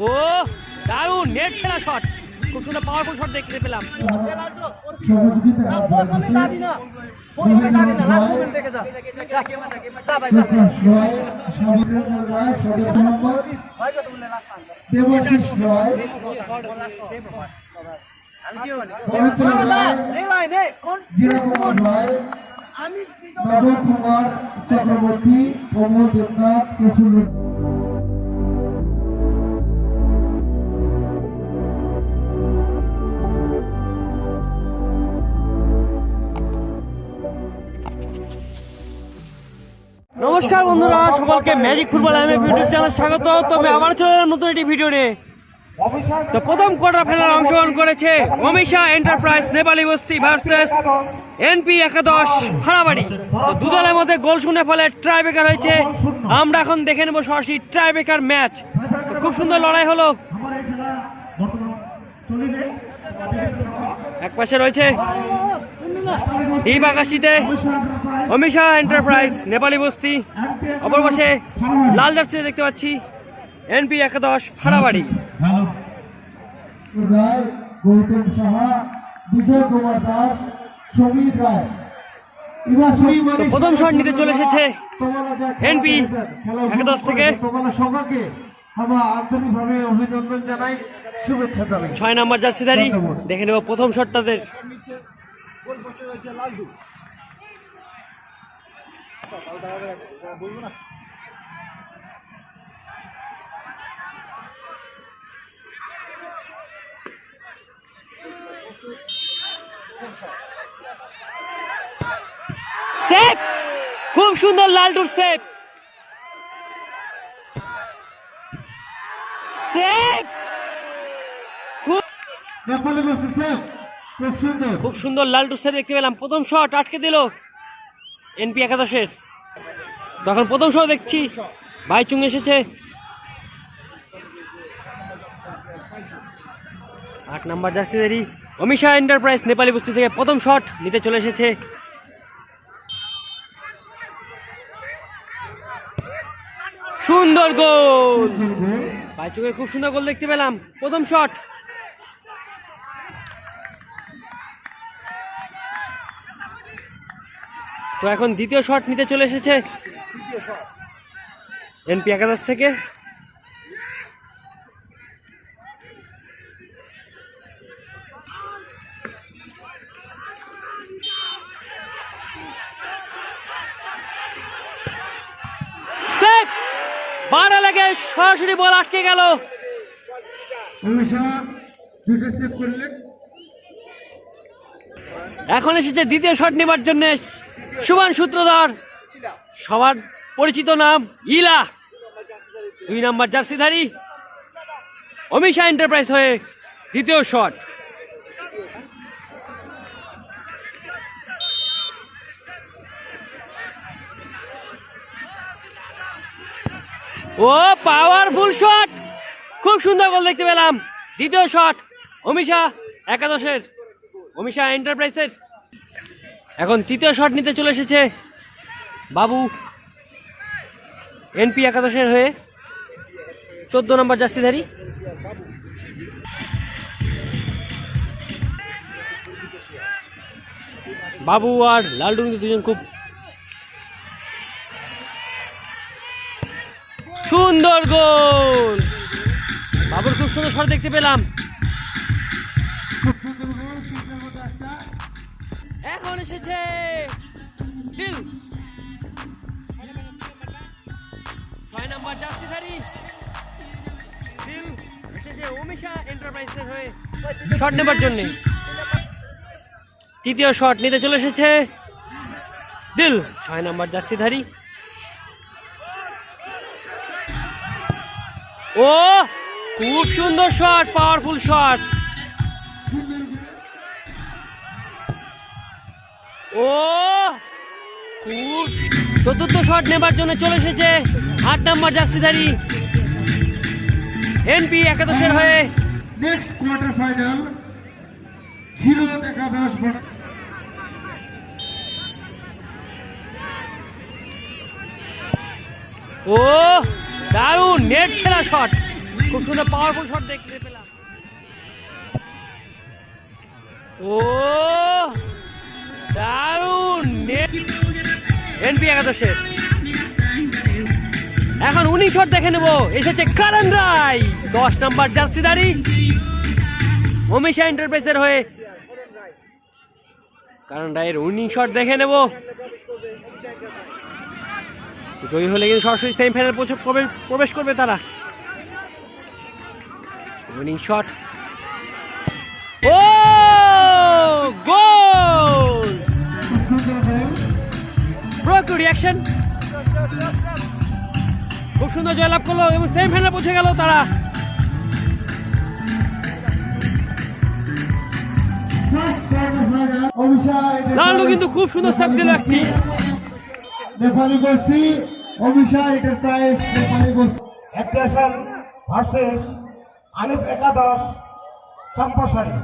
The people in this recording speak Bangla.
ও দারুণ নেট ছেড়া শট খুব সুন্দর পাওয়ারফুল শট দেখতে পেলাম। না প্রথমে যাবি না লাস্ট নমস্কার বন্ধুরা, সকলকে magic football M F YouTube channel স্বাগত। তবে আবার চলে এলাম নতুন একটি ভিডিও নিয়ে তো প্রথম কোয়ার্টার ফাইনাল অংশগ্রহণ করেছে অমিশা এন্টারপ্রাইজ নেপালি বস্তি ভার্সেস এনপি একাদশ ভাড়াবাড়ি। তো দু দলের মধ্যে গোল শুনে ফলে ট্রাই বেকার হয়েছে। আমরা এখন দেখে নেব সরাসরি ট্রাই বেকার ম্যাচ খুব সুন্দর লড়াই হলো। এক পাশে রয়েছে ডিপ আকাশিতে অমিশা এন্টারপ্রাইজ, নেপালি বস্তি, অপর পাশে লাল জার্সি দেখতে পাচ্ছি এনপি একাদশ রায় প্রথম শট নিতে চলে এসেছে এনপি একাদশ থেকে। ছয় নম্বর জার্সিধারী, দেখে নেব প্রথম শট তাদের সেভ খুব সুন্দর লালটুর সেভ সেভ খুব নেপালি বসে স্যার খুব সুন্দর। লালটু সেভ দেখতে পেলাম। প্রথম শট আটকে দিল। এনপি একাদশের। তখন প্রথম শট দেখছি। ভাইচুং এসেছে। আট নাম্বার জার্সিদারি অমিশা এন্টারপ্রাইজ নেপালি বস্তি থেকে প্রথম শট নিতে চলে এসেছে। সুন্দর গোল। ভাইচুংয়ের খুব সুন্দর গোল দেখতে পেলাম। প্রথম শট। তো এখন দ্বিতীয় শট নিতে চলে এসেছে এনপি একাদশ থেকে। বারে লাগে সরাসরি বল আটকে গেল। এখন এসেছে দ্বিতীয় শট নেবার জন্য সুমান সূত্রধর, সবার পরিচিত নাম ইলা। দুই নাম্বার জার্সিধারী, অমিশা এন্টারপ্রাইজ হয়ে দ্বিতীয় শট। ও পাওয়ারফুল শট খুব সুন্দর গোল দেখতে পেলাম। দ্বিতীয় শট, অমিশা একাদশের, অমিশা এন্টারপ্রাইজের। এখন তৃতীয় শট নিতে চলে এসেছে বাবু এনপি একাদশের হয়ে চোদ্দ নম্বর জার্সিধারী। বাবু আর লালটু কিন্তু দুজন খুব সুন্দর গোল। বাবুর খুব সুন্দর শট দেখতে পেলাম। এখন এসেছে? ছয় নম্বর শট নেবার জন্য। তৃতীয় শট নিতে চলে এসেছে দিল। ছয় নম্বর জার্সিধারী ও, খুব সুন্দর শট পাওয়ারফুল শট। ও চতুর্থ শট নেবার জন্য চলে এসেছে আট নম্বর জার্সিধারী। এনপি একাদশের হয়ে নেক্সট কোয়ার্টার ফাইনাল হিরো একাদশ ও দারুণ নেট ছেড়া শট খুব সুন্দর পাওয়ারফুল শট দেখতে পেলাম। ও দারুণ। এনপি একাদশের এখন উনিশ শট দেখে নেব। এসেছে কারণ রায়। দশ নাম্বার জার্সিদারি অমিশা এন্টারপ্রাইজের হয়ে কারণ রায়ের উইনিং শট দেখে নেব। জয়ী হলে কিন্তু সরাসরি সেমিফাইনাল প্রবেশ করবে তারা। উইনিং শট ও! গোল! রিয়াকশন খুব সুন্দর জয়লাভ করল এবং সেমিফাইনালে পৌঁছে গেল তারা। লালু কিন্তু খুব সুন্দর সাপ দিল একটি। নেপালি বস্তি অভিষা এন্টারপ্রাইজ নেপালি বস্তি অ্যাগ্রেশন ভার্সেস আলিফ একাদশ চম্পাশাড়ি